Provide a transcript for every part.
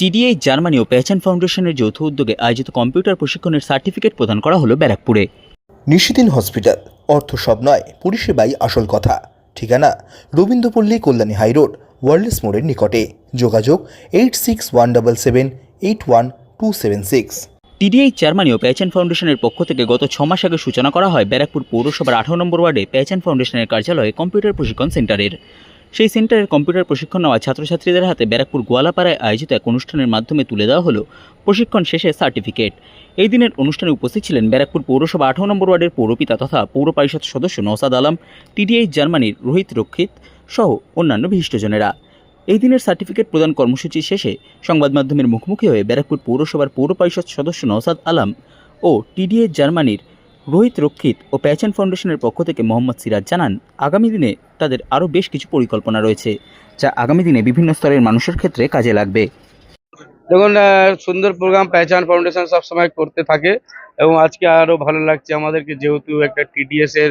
টিডিআই Germany ও পেহচান ফাউন্ডেশনের যৌথ উদ্যোগে আয়োজিত কম্পিউটার প্রশিক্ষণের সার্টিফিকেট প্রদান করা হলো ব্যারাকপুরে। নিশিদিন হসপিটাল অর্থ সব নয় পরিষেবাই আসল কথা। ঠিকানা রবীন্দ্রপল্লী কল্যাণী হাইরোড ওয়ার্ল্ডস মোড়ের নিকটে। যোগাযোগ eight six one double seven eight one two seven six. TDI Germany ও ফাউন্ডেশনের পক্ষ থেকে গত ছ মাস আগে সূচনা করা হয় ব্যারাকপুর পৌরসভার আঠারো নম্বর ওয়ার্ডে পেহচান ফাউন্ডেশনের কার্যালয়ে কম্পিউটার প্রশিক্ষণ সেন্টারের। সেই সেন্টারের কম্পিউটার প্রশিক্ষণ নেওয়া ছাত্রছাত্রীদের হাতে ব্যারাকপুর গোয়ালাপাড়ায় আয়োজিত এক অনুষ্ঠানের মাধ্যমে তুলে দেওয়া হলো প্রশিক্ষণ শেষে সার্টিফিকেট। এই দিনের অনুষ্ঠানে উপস্থিত ছিলেন ব্যারাকপুর পৌরসভা আঠারো নম্বর ওয়ার্ডের পৌরপিতা তথা পৌর পরিষদ সদস্য নওসাদ আলম, টিডিআই জার্মানির রোহিত রক্ষিত সহ অন্যান্য বিশিষ্টজনেরা। এই দিনের সার্টিফিকেট প্রদান কর্মসূচি শেষে সংবাদ মাধ্যমের মুখোমুখি হয়ে ব্যারাকপুর পৌরসভার পৌর পরিষদ সদস্য নওসাদ আলম ও টিডিএ জার্মানির রোহিত রক্ষিত ও প্যাচান ফাউন্ডেশনের পক্ষ থেকে মোহাম্মদ সিরাজ জানান, আগামী দিনে তাদের আরও বেশ কিছু পরিকল্পনা রয়েছে, যা আগামী দিনে বিভিন্ন স্তরের মানুষের ক্ষেত্রে কাজে লাগবে। দেখুন সুন্দর প্রোগ্রাম পেহচান ফাউন্ডেশন সবসময় করতে থাকে এবং আজকে আরও ভালো লাগছে আমাদেরকে, যেহেতু একটা টিডিএস এর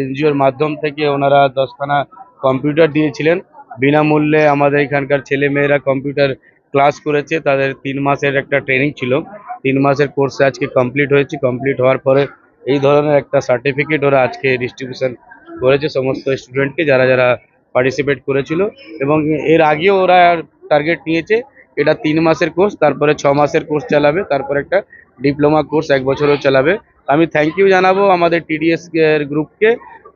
এনজিওর মাধ্যম থেকে ওনারা দশখানা কম্পিউটার দিয়েছিলেন। বিনামূল্যে আমাদের এখানকার ছেলে মেয়েরা কম্পিউটার ক্লাস করেছে, তাদের তিন মাসের একটা ট্রেনিং ছিল। তিন মাসের কোর্স আজকে কমপ্লিট হয়েছে। কমপ্লিট হওয়ার পরে এই ধরনের একটা সার্টিফিকেট ওরা আজকে ডিস্ট্রিবিউশন করেছে সমস্ত স্টুডেন্টকে যারা যারা পার্টিসিপেট করেছিল। এবং এর আগেও ওরা টার্গেট নিয়েছে। এটা তিন মাসের কোর্স তারপরে ছ মাসের কোর্স চালাবে, তারপর একটা ডিপ্লোমা কোর্স এক বছরও চালাবে। আমি থ্যাংক ইউ জানাব আমাদের টিডিএস গ্রুপকে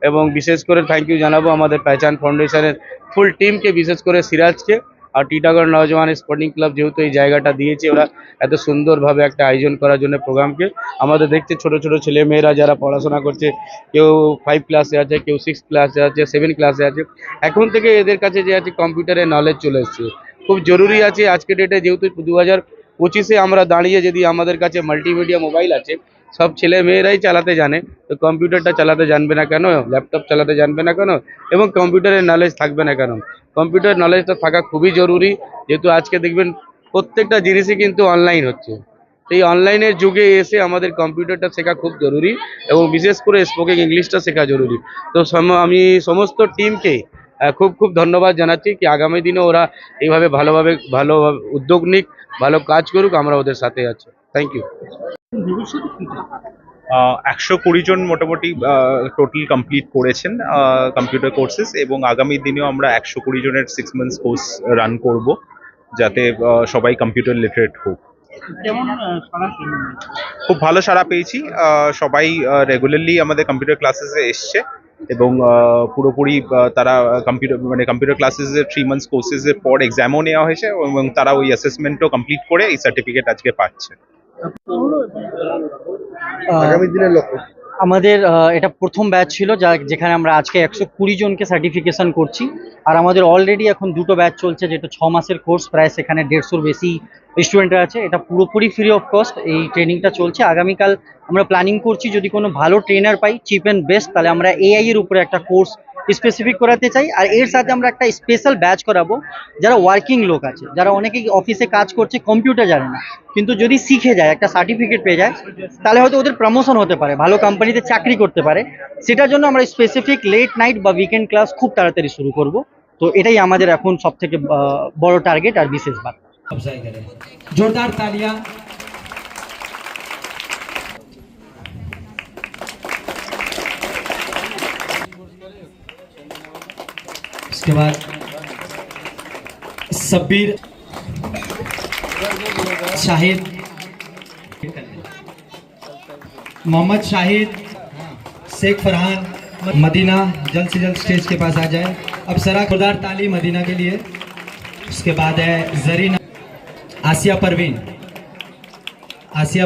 এবং বিশেষ করে থ্যাংক ইউ জানাব আমাদের পেহচান ফাউন্ডেশনের ফুল টিমকে বিশেষ করে সিরাজকে। আর টিটাগড় নওজওয়ান স্পোর্টিং ক্লাব যেহেতু এই জায়গাটা দিয়েছে, ওরা এত সুন্দরভাবে একটা আয়োজন করার জন্য প্রোগ্রামকে আমাদের দেখছে ছোট ছোট ছেলে মেয়েরা যারা পড়াশোনা করছে, কেউ ফাইভ ক্লাসে আছে, কেউ সিক্স ক্লাসে আছে সেভেন ক্লাসে আছে, এখন থেকে এদের কাছে যে আছে কম্পিউটারের নলেজ চলে এসছে। খুব জরুরি আছে আজকে ডেটে যেহেতু দু হাজার পঁচিশে আমরা দাঁড়িয়ে যদি আমাদের কাছে মাল্টিমিডিয়া মোবাইল আছে সব ছেলে মেয়েরাই চালাতে জানে। তো কম্পিউটারটা চালাতে জানবে না কেন? ল্যাপটপ চালাতে জানবে না কেন? এবং কম্পিউটারের নলেজ থাকবে না কেন? কম্পিউটার নলেজটা থাকা খুবই জরুরি। যেহেতু আজকে দেখবেন প্রত্যেকটা জিনিসই কিন্তু অনলাইন হচ্ছে। এই অনলাইনের যুগে এসে আমাদের কম্পিউটারটা শেখা খুব জরুরি এবং বিশেষ করে স্পোকিং ইংলিশটা শেখা জরুরি। তো আমি সমস্ত টিমকে খুব খুব ধন্যবাদ জানাচ্ছি কি আগামী দিনে ওরা এইভাবে ভালোভাবে, ভালো উদ্যোগ নিক, ভালো কাজ করুক, আমরা ওদের সাথে আছি। থ্যাংক ইউ একশো কুড়ি জন মোটামুটি টোটাল কমপ্লিট করেছেন কম্পিউটার কোর্সেস এবং আগামী দিনেও আমরা একশো কুড়ি জনের সিক্স মান্থস কোর্স রান করব যাতে সবাই কম্পিউটার লিটারেট হোক। খুব ভালো সাড়া পেয়েছি সবাই রেগুলারলি আমাদের কম্পিউটার ক্লাসেসে এসছে এবং পুরোপুরি তারা কম্পিউটার মানে কম্পিউটার ক্লাসেসের থ্রি মান্থস কোর্সেসের পর এক্সামও নেওয়া হয়েছে এবং তারা ওই অ্যাসেসমেন্টও কমপ্লিট করে এই সার্টিফিকেট আজকে পাচ্ছে। আগামী দিনের লক্ষ্য? আমাদের এটা প্রথম ব্যাচ ছিল যা যেখানে আমরা আজকে একশো কুড়ি জনকে সার্টিফিকেশন করছি। আর আমাদের অলরেডি এখন দুটো ব্যাচ চলছে যেটা ছ মাসের কোর্স প্রায় সেখানে দেড়শোর বেশি স্টুডেন্টরা আছে। এটা পুরোপুরি ফ্রি অফ কস্ট এই ট্রেনিংটা চলছে। আগামীকাল আমরা প্ল্যানিং করছি যদি কোনো ভালো ট্রেনার পাই চিপ অ্যান্ড বেস্ট তাহলে আমরা এআই এর উপরে একটা কোর্স স্পেসিফিক করাতে চাই। আর এর সাথে আমরা একটা স্পেশাল ব্যাচ করাবো। যারা ওয়ার্কিং লোক আছে, যারা অনেকে অফিসে কাজ করছে কম্পিউটার জানে না। কিন্তু যদি শিখে যায়, একটা সার্টিফিকেট পেয়ে যায়, তাহলে হয়তো ওদের প্রমোশন হতে পারে, ভালো কোম্পানিতে চাকরি করতে পারে। সেটার জন্য আমরা স্পেসিফিক লেট নাইট বা উইকেন্ড ক্লাস খুব তাড়াতাড়ি শুরু করব। তো এটাই আমাদের এখন সব থেকে বড় টার্গেট আর বিশেষ বার্তা জোরদার তালিয়া। उसके बाद सब्बीर शाहिद मोहम्मद शाहिद, शेख फरहान मदीना जल्द से जल्द स्टेज के पास आ जाए। अब सरा खुदार ताली मदीना के लिए। उसके बाद है जरीना आसिया परवीन। आसिया